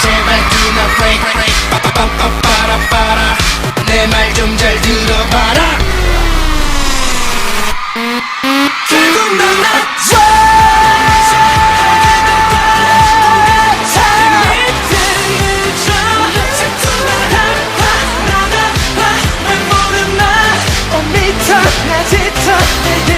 제발 do not break 빠빠빠빠라빠라 내 말 좀 잘 들어봐라 내